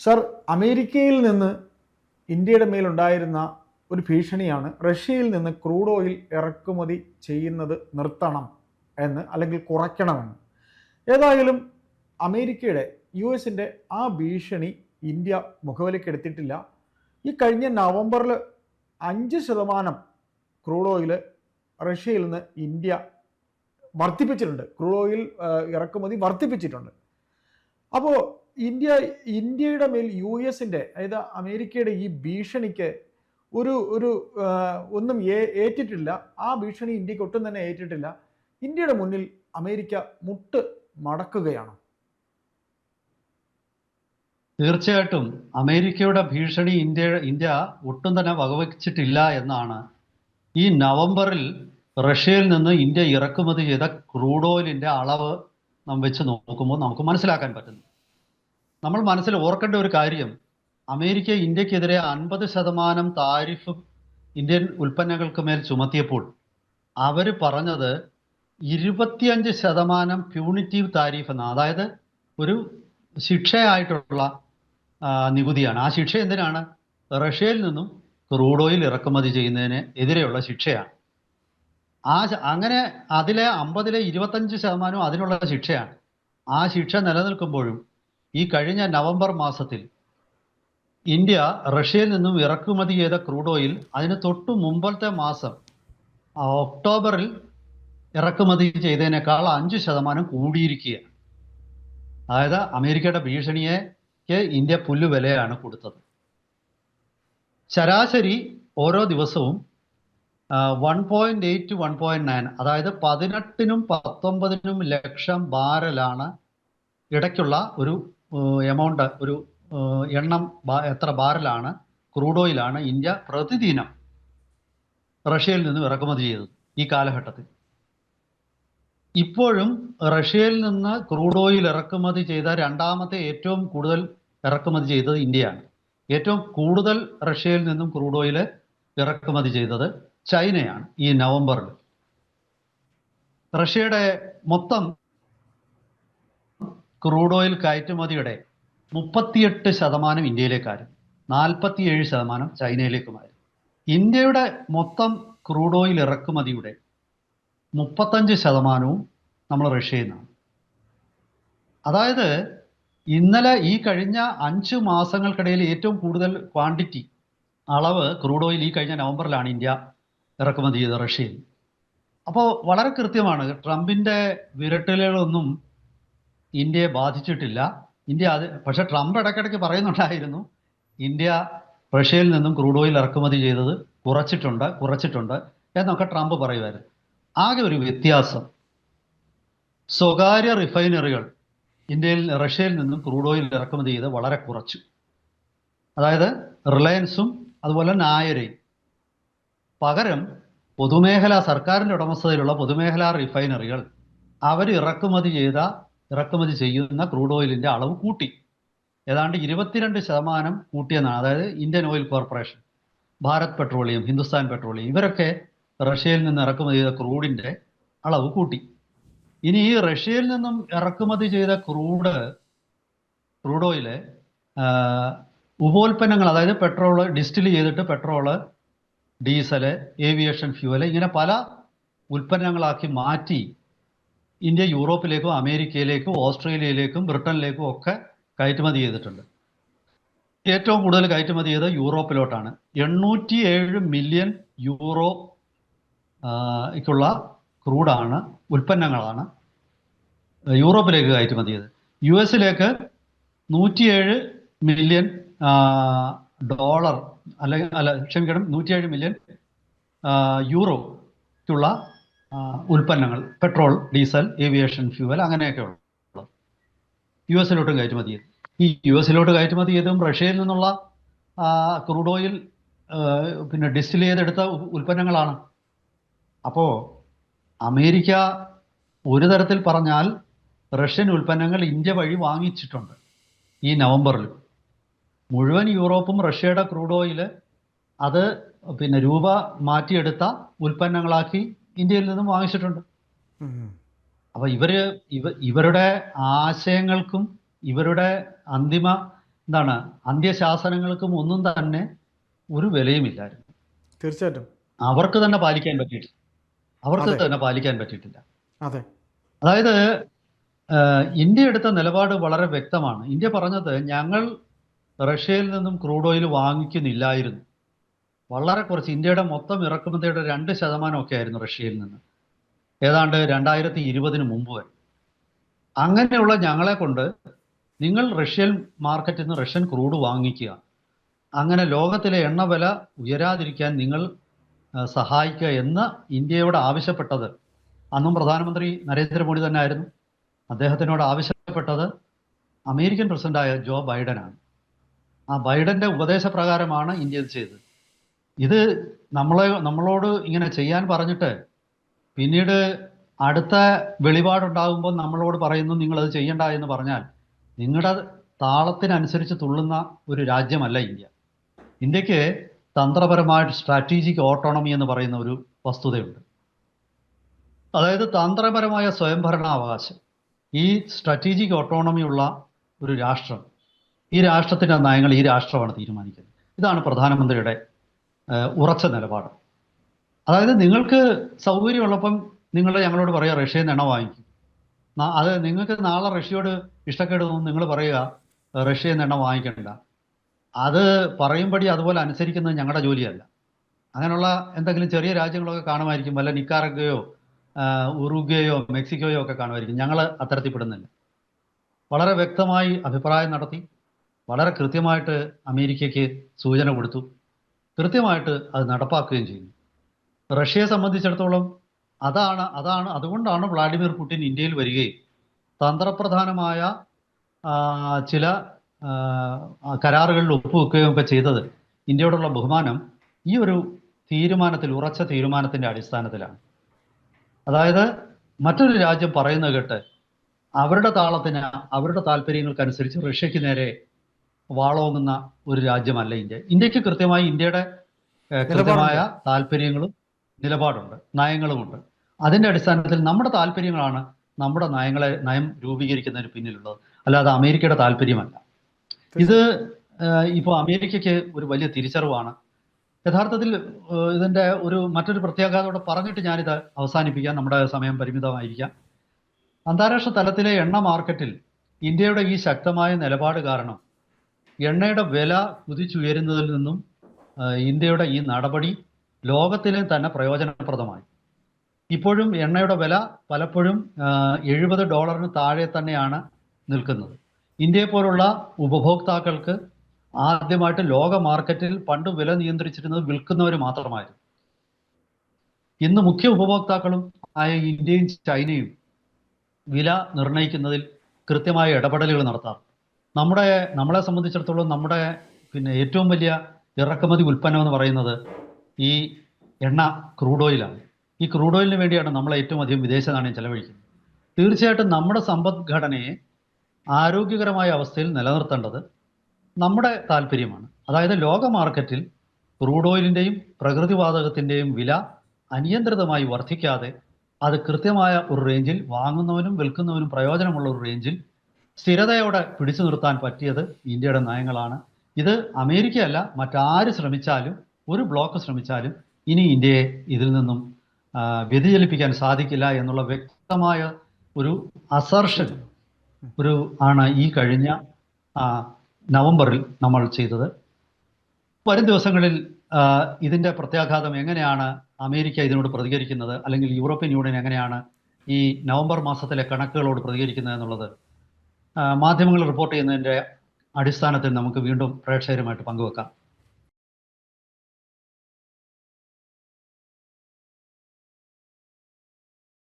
Sir അമേരിക്കയിൽ നിന്ന് ഇന്ത്യയുടെ മേലുണ്ടായിരുന്ന ഒരു ഭീഷണിയാണ് റഷ്യയിൽ നിന്ന് ക്രൂഡ് ഓയിൽ ഇറക്കുമതി ചെയ്യുന്നത് നിർത്തണം എന്ന് അല്ലെങ്കിൽ കുറയ്ക്കണമെന്ന്. ഏതായാലും അമേരിക്കയുടെ യു എസിന്റെ ആ ഭീഷണി ഇന്ത്യ മുഖവിലക്കെടുത്തിട്ടില്ല ഈ കഴിഞ്ഞ നവംബറിൽ അഞ്ച് ശതമാനം ക്രൂഡ് ഓയിൽ റഷ്യയിൽ നിന്ന് ഇന്ത്യ വർദ്ധിപ്പിച്ചിട്ടുണ്ട്. ക്രൂഡ് ഓയിൽ ഇറക്കുമതി വർദ്ധിപ്പിച്ചിട്ടുണ്ട്. അപ്പോൾ ഇന്ത്യ ഇന്ത്യയുടെ മേൽ യു എസിന്റെ അതായത് അമേരിക്കയുടെ ഈ ഭീഷണിക്ക് ഒരു ഒരു ഒന്നും ഏറ്റിട്ടില്ല. ആ ഭീഷണി ഇന്ത്യയ്ക്ക് ഒട്ടും തന്നെ ഏറ്റിട്ടില്ല. ഇന്ത്യയുടെ മുന്നിൽ അമേരിക്ക മുട്ട് മടക്കുകയാണ്. തീർച്ചയായിട്ടും അമേരിക്കയുടെ ഭീഷണി ഇന്ത്യ ഇന്ത്യ ഒട്ടും തന്നെ വകവച്ചിട്ടില്ല എന്നാണ്. ഈ നവംബറിൽ റഷ്യയിൽ നിന്ന് ഇന്ത്യ ഇറക്കുമതി ചെയ്ത ക്രൂഡ് ഓയിലിന്റെ അളവ് നാം വെച്ച് നോക്കുമ്പോൾ നമുക്ക് മനസ്സിലാക്കാൻ പറ്റുന്നു. നമ്മൾ മനസ്സിൽ ഓർക്കേണ്ട ഒരു കാര്യം. അമേരിക്ക ഇന്ത്യക്കെതിരെ അൻപത് ശതമാനം താരിഫ് ഇന്ത്യൻ ഉൽപ്പന്നങ്ങൾക്ക് മേൽ ചുമത്തിയപ്പോൾ അവർ പറഞ്ഞത് ഇരുപത്തിയഞ്ച് ശതമാനം പ്യൂണിറ്റീവ് താരിഫ് എന്ന. അതായത് ഒരു ശിക്ഷയായിട്ടുള്ള നികുതിയാണ്. ആ ശിക്ഷ എന്തിനാണ്? റഷ്യയിൽ നിന്നും ക്രൂഡ് ഓയിൽ ഇറക്കുമതി ചെയ്യുന്നതിന് എതിരെയുള്ള ശിക്ഷയാണ്. ആ അങ്ങനെ അതിലെ അമ്പതിലെ ഇരുപത്തഞ്ച് ശതമാനവും അതിനുള്ള ശിക്ഷയാണ്. ആ ശിക്ഷ നിലനിൽക്കുമ്പോഴും ഈ കഴിഞ്ഞ നവംബർ മാസത്തിൽ ഇന്ത്യ റഷ്യയിൽ നിന്നും ഇറക്കുമതി ചെയ്ത ക്രൂഡ് ഓയിൽ അതിന് തൊട്ടു മുമ്പത്തെ മാസം ഒക്ടോബറിൽ ഇറക്കുമതി ചെയ്തതിനേക്കാൾ അഞ്ച് ശതമാനം കൂടിയിരിക്കുകയാണ്. അതായത് അമേരിക്കയുടെ ഭീഷണിയെ ഇന്ത്യ പുല്ലുവിലയാണ് കൊടുത്തത്. ശരാശരി ഓരോ ദിവസവും one point eight one point nine അതായത് പതിനെട്ടിനും പത്തൊമ്പതിനും ലക്ഷം ബാരലാണ് ഇടയ്ക്കുള്ള ഒരു എമൗണ്ട് ഒരു എണ്ണം എത്ര ബാരലാണ് ക്രൂഡ് ഓയിലാണ് ഇന്ത്യ പ്രതിദിനം റഷ്യയിൽ നിന്നും ഇറക്കുമതി ചെയ്തത് ഈ കാലഘട്ടത്തിൽ. ഇപ്പോഴും റഷ്യയിൽ നിന്ന് ക്രൂഡ് ഓയിൽ ഇറക്കുമതി ചെയ്ത രണ്ടാമത്തെ ഏറ്റവും കൂടുതൽ ഇറക്കുമതി ചെയ്തത് ഇന്ത്യയാണ്. ഏറ്റവും കൂടുതൽ റഷ്യയിൽ നിന്നും ക്രൂഡ് ഓയിൽ ഇറക്കുമതി ചെയ്തത് ചൈനയാണ് ഈ നവംബറിൽ. റഷ്യയുടെ മൊത്തം ക്രൂഡ് ഓയിൽ കയറ്റുമതിയുടെ മുപ്പത്തിയെട്ട് ശതമാനം ഇന്ത്യയിലേക്കായിരുന്നു നാൽപ്പത്തിയേഴ് ശതമാനം ചൈനയിലേക്കുമായിരുന്നു ഇന്ത്യയുടെ മൊത്തം ക്രൂഡ് ഓയിൽ ഇറക്കുമതിയുടെ മുപ്പത്തഞ്ച് ശതമാനവും നമ്മൾ റഷ്യയിൽ നിന്നാണ്. അതായത് ഇന്നലെ ഈ കഴിഞ്ഞ അഞ്ച് മാസങ്ങൾക്കിടയിൽ ഏറ്റവും കൂടുതൽ ക്വാണ്ടിറ്റി അളവ് ക്രൂഡ് ഓയിൽ ഈ കഴിഞ്ഞ നവംബറിലാണ് ഇന്ത്യ ഇറക്കുമതി ചെയ്തത് റഷ്യയിൽ. അപ്പോൾ വളരെ കൃത്യമാണ് ട്രംപിന്റെ വിരട്ടലുകളൊന്നും ഇന്ത്യയെ ബാധിച്ചിട്ടില്ല. ഇന്ത്യ അത് പക്ഷെ ട്രംപ് ഇടയ്ക്കിടയ്ക്ക് പറയുന്നുണ്ടായിരുന്നു ഇന്ത്യ റഷ്യയിൽ നിന്നും ക്രൂഡ് ഓയിൽ ഇറക്കുമതി ചെയ്തത് കുറച്ചിട്ടുണ്ട് കുറച്ചിട്ടുണ്ട് എന്നൊക്കെ ട്രംപ് പറയുമായിരുന്നു. ആകെ ഒരു വ്യത്യാസം. സ്വകാര്യ റിഫൈനറികൾ ഇന്ത്യയിൽ റഷ്യയിൽ നിന്നും ക്രൂഡ് ഓയിൽ ഇറക്കുമതി ചെയ്ത് വളരെ കുറച്ചു. അതായത് റിലയൻസും അതുപോലെ നായരയും. പകരം പൊതുമേഖലാ സർക്കാരിന്റെ ഉടമസ്ഥതയിലുള്ള പൊതുമേഖലാ റിഫൈനറികൾ അവർ ഇറക്കുമതി ചെയ്ത ഇറക്കുമതി ചെയ്യുന്ന ക്രൂഡ് ഓയിലിന്റെ അളവ് കൂട്ടി. ഏതാണ്ട് ഇരുപത്തിരണ്ട് ശതമാനം കൂട്ടിയെന്നാണ്. അതായത് Indian oil corporation Bharat petroleum Hindustan petroleum ഇവരൊക്കെ റഷ്യയിൽ നിന്ന് ഇറക്കുമതി ചെയ്ത ക്രൂഡിന്റെ അളവ് കൂട്ടി. ഇനി ഈ റഷ്യയിൽ നിന്നും ഇറക്കുമതി ചെയ്ത ക്രൂഡ് ക്രൂഡ് ഓയിൽ ഉപോൽപ്പന്നങ്ങൾ അതായത് പെട്രോൾ ഡിസ്റ്റിൽ ചെയ്തിട്ട് പെട്രോൾ ഡീസൽ ഏവിയേഷൻ ഫ്യൂവൽ ഇങ്ങനെ പല ഉൽപ്പന്നങ്ങളാക്കി മാറ്റി ഇന്ത്യ യൂറോപ്പിലേക്കും അമേരിക്കയിലേക്കും ഓസ്ട്രേലിയയിലേക്കും ബ്രിട്ടനിലേക്കും ഒക്കെ കയറ്റുമതി ചെയ്തിട്ടുണ്ട്. ഏറ്റവും കൂടുതൽ കയറ്റുമതി ചെയ്തത് യൂറോപ്പിലോട്ടാണ്. എണ്ണൂറ്റി ഏഴ് മില്യൺ യൂറോ ക്കുള്ള ക്രൂഡാണ് ഉൽപ്പന്നങ്ങളാണ് യൂറോപ്പിലേക്ക് കയറ്റുമതി ചെയ്തത്. യു എസിലേക്ക് നൂറ്റിയേഴ് മില്യൺ ഡോളർ അല്ലെങ്കിൽ അല്ല ക്ഷമിക്കണം നൂറ്റിയേഴ് മില്യൺ യൂറോയ്ക്കുള്ള ഉൽപ്പന്നങ്ങൾ പെട്രോൾ ഡീസൽ ഏവിയേഷൻ ഫ്യൂവൽ അങ്ങനെയൊക്കെ ഉള്ളത് യു എസിലോട്ടും കയറ്റുമതി ചെയ്തു ഈ യു എസിലോട്ട് കയറ്റുമതി ചെയ്തും റഷ്യയിൽ നിന്നുള്ള ക്രൂഡ് ഓയിൽ പിന്നെ ഡിസ്റ്റിൽ ചെയ്തെടുത്ത ഉൽപ്പന്നങ്ങളാണ്. അപ്പോൾ അമേരിക്ക ഒരു തരത്തിൽ പറഞ്ഞാൽ റഷ്യൻ ഉൽപ്പന്നങ്ങൾ ഇന്ത്യ വഴി വാങ്ങിച്ചിട്ടുണ്ട് ഈ നവംബറിൽ. മുഴുവൻ യൂറോപ്പും റഷ്യയുടെ ക്രൂഡ് ഓയിൽ അത് പിന്നെ രൂപ മാറ്റിയെടുത്ത ഉൽപ്പന്നങ്ങളാക്കി ഇന്ത്യയിൽ നിന്നും വാങ്ങിച്ചിട്ടുണ്ട്. അപ്പൊ ഇവർ ഇവ ഇവരുടെ ആശയങ്ങൾക്കും ഇവരുടെ അന്തിമ എന്താണ് അന്ത്യശാസനങ്ങൾക്കും ഒന്നും തന്നെ ഒരു വിലയുമില്ലായിരുന്നു. തീർച്ചയായിട്ടും. അവർക്ക് തന്നെ പാലിക്കാൻ പറ്റിയിട്ടില്ല. അവർക്ക് തന്നെ പാലിക്കാൻ പറ്റിയിട്ടില്ല. അതെ. അതായത് ഇന്ത്യ എടുത്ത നിലപാട് വളരെ വ്യക്തമാണ്. ഇന്ത്യ പറഞ്ഞത് ഞങ്ങൾ റഷ്യയിൽ നിന്നും ക്രൂഡ് ഓയിൽ വാങ്ങിക്കുന്നില്ലായിരുന്നു. വളരെ കുറച്ച് ഇന്ത്യയുടെ മൊത്തം ഇറക്കുമതിയുടെ രണ്ട് ശതമാനമൊക്കെ ആയിരുന്നു റഷ്യയിൽ നിന്ന്. ഏതാണ്ട് രണ്ടായിരത്തി ഇരുപതിന് മുമ്പ് വരെ. അങ്ങനെയുള്ള ഞങ്ങളെ കൊണ്ട് നിങ്ങൾ റഷ്യൻ മാർക്കറ്റിൽ നിന്ന് റഷ്യൻ ക്രൂഡ് വാങ്ങിക്കുക. അങ്ങനെ ലോകത്തിലെ എണ്ണവില ഉയരാതിരിക്കാൻ നിങ്ങൾ സഹായിക്കുക എന്ന് ഇന്ത്യയോട് ആവശ്യപ്പെട്ടത് അന്നും പ്രധാനമന്ത്രി നരേന്ദ്രമോദി തന്നെ ആയിരുന്നു അദ്ദേഹത്തിനോട് ആവശ്യപ്പെട്ടത് അമേരിക്കൻ പ്രസിഡന്റായ ജോ ബൈഡനാണ്. ആ ബൈഡന്റെ ഉപദേശപ്രകാരമാണ് ഇന്ത്യ ചെയ്തത്. ഇത് നമ്മളെ നമ്മളോട് ഇങ്ങനെ ചെയ്യാൻ പറഞ്ഞിട്ട് പിന്നീട് അടുത്ത വെളിപാടുണ്ടാകുമ്പോൾ നമ്മളോട് പറയുന്നു നിങ്ങളത് ചെയ്യണ്ട എന്ന് പറഞ്ഞാൽ നിങ്ങളുടെ താളത്തിനനുസരിച്ച് തുള്ളുന്ന ഒരു രാജ്യമല്ല ഇന്ത്യ. ഇന്ത്യയ്ക്ക് തന്ത്രപരമായിട്ട് സ്ട്രാറ്റജിക് ഓട്ടോണമി എന്ന് പറയുന്ന ഒരു വസ്തുതയുണ്ട്. അതായത് തന്ത്രപരമായ സ്വയംഭരണാവകാശം. ഈ സ്ട്രാറ്റജിക് ഓട്ടോണമി ഉള്ള ഒരു രാഷ്ട്രം ഈ രാഷ്ട്രത്തിന്റെ നയങ്ങൾ ഈ രാഷ്ട്രമാണ് തീരുമാനിക്കുന്നത്. ഇതാണ് പ്രധാനമന്ത്രിയുടെ ഉറച്ച നിലപാട്. അതായത് നിങ്ങൾക്ക് സൗകര്യമുള്ളപ്പം നിങ്ങൾ ഞങ്ങളോട് പറയുക റഷ്യയിൽ നിന്ന് എണ്ണ വാങ്ങിക്കും. അത് നിങ്ങൾക്ക് നാളെ റഷ്യയോട് ഇഷ്ടക്കേട് തോന്നും നിങ്ങൾ പറയുക റഷ്യയിൽ നിന്ന് എണ്ണ വാങ്ങിക്കണ്ട. അത് പറയുമ്പടി അതുപോലെ അനുസരിക്കുന്നത് ഞങ്ങളുടെ ജോലിയല്ല. അങ്ങനെയുള്ള എന്തെങ്കിലും ചെറിയ രാജ്യങ്ങളൊക്കെ കാണുമായിരിക്കും വല്ല നിക്കാറഗയോ ഉറുഗ്വയോ മെക്സിക്കോയോ ഒക്കെ കാണുമായിരിക്കും. ഞങ്ങൾ അത്തരത്തിൽപ്പെടുന്നില്ല. വളരെ വ്യക്തമായി അഭിപ്രായം നടത്തി വളരെ കൃത്യമായിട്ട് അമേരിക്കയ്ക്ക് സൂചന കൊടുത്തു. കൃത്യമായിട്ട് അത് നടപ്പാക്കുകയും ചെയ്യുന്നു. റഷ്യയെ സംബന്ധിച്ചിടത്തോളം അതാണ് അതാണ് അതുകൊണ്ടാണ് വ്ളാഡിമിർ പുടിൻ ഇന്ത്യയിൽ വരികയും തന്ത്രപ്രധാനമായ ചില കരാറുകളിൽ ഒപ്പുവെക്കുകയും ഒക്കെ ചെയ്തത് ഇന്ത്യയോടുള്ള ബഹുമാനം ഈ ഒരു തീരുമാനത്തിൽ ഉറച്ച തീരുമാനത്തിന്റെ അടിസ്ഥാനത്തിലാണ്. അതായത് മറ്റൊരു രാജ്യം പറയുന്നത് കേട്ട് അവരുടെ താളത്തിന് അവരുടെ താല്പര്യങ്ങൾക്കനുസരിച്ച് റഷ്യക്ക് നേരെ വാളോങ്ങുന്ന ഒരു രാജ്യമല്ല ഇന്ത്യ. ഇന്ത്യയ്ക്ക് കൃത്യമായി ഇന്ത്യയുടെ കൃത്യമായ താല്പര്യങ്ങളും നിലപാടുണ്ട് നയങ്ങളുമുണ്ട്. അതിന്റെ അടിസ്ഥാനത്തിൽ നമ്മുടെ താല്പര്യങ്ങളാണ് നമ്മുടെ നയങ്ങളെ നയം രൂപീകരിക്കുന്നതിന് പിന്നിലുള്ളത്. അല്ലാതെ അമേരിക്കയുടെ താല്പര്യമല്ല. ഇത് ഇപ്പോൾ അമേരിക്കയ്ക്ക് ഒരു വലിയ തിരിച്ചറിവാണ്. യഥാർത്ഥത്തിൽ ഇതിന്റെ ഒരു മറ്റൊരു പ്രത്യാഘാതോടെ പറഞ്ഞിട്ട് ഞാനിത് അവസാനിപ്പിക്കാം. നമ്മുടെ സമയം പരിമിതമായിരിക്കാം. അന്താരാഷ്ട്ര തലത്തിലെ എണ്ണ മാർക്കറ്റിൽ ഇന്ത്യയുടെ ഈ ശക്തമായ നിലപാട് കാരണം എണ്ണയുടെ വില കുതിച്ചുയരുന്നതിൽ നിന്നും ഇന്ത്യയുടെ ഈ നടപടി ലോകത്തിലെ തന്നെ പ്രയോജനപ്രദമായി. ഇപ്പോഴും എണ്ണയുടെ വില പലപ്പോഴും എഴുപത് ഡോളറിന് താഴെ തന്നെയാണ് നിൽക്കുന്നത്. ഇന്ത്യയെ പോലുള്ള ഉപഭോക്താക്കൾക്ക് ആദ്യമായിട്ട് ലോക മാർക്കറ്റിൽ പണ്ട് വില നിയന്ത്രിച്ചിരുന്നത് വിൽക്കുന്നവർ മാത്രമായിരുന്നു. ഇന്ന് മുഖ്യ ഉപഭോക്താക്കളും ആയ ഇന്ത്യയും ചൈനയും വില നിർണയിക്കുന്നതിൽ കൃത്യമായ ഇടപെടലുകൾ നടത്താറ് നമ്മുടെ നമ്മളെ സംബന്ധിച്ചിടത്തോളം നമ്മുടെ പിന്നെ ഏറ്റവും വലിയ ഇറക്കുമതി ഉൽപ്പന്നം എന്ന് പറയുന്നത് ഈ എണ്ണ ക്രൂഡ് ഓയിലാണ്. ഈ ക്രൂഡ് ഓയിലിന് വേണ്ടിയാണ് നമ്മൾ ഏറ്റവും അധികം വിദേശ നാണയം ചെലവഴിക്കുന്നത്. തീർച്ചയായിട്ടും നമ്മുടെ സമ്പദ്ഘടനയെ ആരോഗ്യകരമായ അവസ്ഥയിൽ നിലനിർത്തേണ്ടത് നമ്മുടെ താല്പര്യമാണ്. അതായത് ലോക മാർക്കറ്റിൽ ക്രൂഡ് ഓയിലിന്റെയും പ്രകൃതിവാതകത്തിന്റെയും വില അനിയന്ത്രിതമായി വർദ്ധിക്കാതെ അത് കൃത്യമായ ഒരു റേഞ്ചിൽ വാങ്ങുന്നവനും വിൽക്കുന്നവനും പ്രയോജനമുള്ള ഒരു റേഞ്ചിൽ സ്ഥിരതയോടെ പിടിച്ചു നിർത്താൻ പറ്റിയത് ഇന്ത്യയുടെ നയങ്ങളാണ്. ഇത് അമേരിക്കയല്ല മറ്റാര് ശ്രമിച്ചാലും ഒരു ബ്ലോക്ക് ശ്രമിച്ചാലും ഇനി ഇന്ത്യയെ ഇതിൽ നിന്നും വ്യതിചലിപ്പിക്കാൻ സാധിക്കില്ല എന്നുള്ള വ്യക്തമായ ഒരു അസർഷൻ ഒരു ആണ് ഈ കഴിഞ്ഞ നവംബറിൽ നമ്മൾ ചെയ്തത്. വരും ദിവസങ്ങളിൽ ഇതിന്റെ പ്രത്യാഘാതം എങ്ങനെയാണ് അമേരിക്ക ഇതിനോട് പ്രതികരിക്കുന്നത്? അല്ലെങ്കിൽ യൂറോപ്യൻ യൂണിയൻ എങ്ങനെയാണ് ഈ നവംബർ മാസത്തിലെ കണക്കുകളോട് പ്രതികരിക്കുന്നത് എന്നുള്ളത് മാധ്യമങ്ങൾ റിപ്പോർട്ട് ചെയ്യുന്നതിന്റെ അടിസ്ഥാനത്തിൽ നമുക്ക് വീണ്ടും പ്രേക്ഷകരുമായിട്ട് പങ്കുവെക്കാം.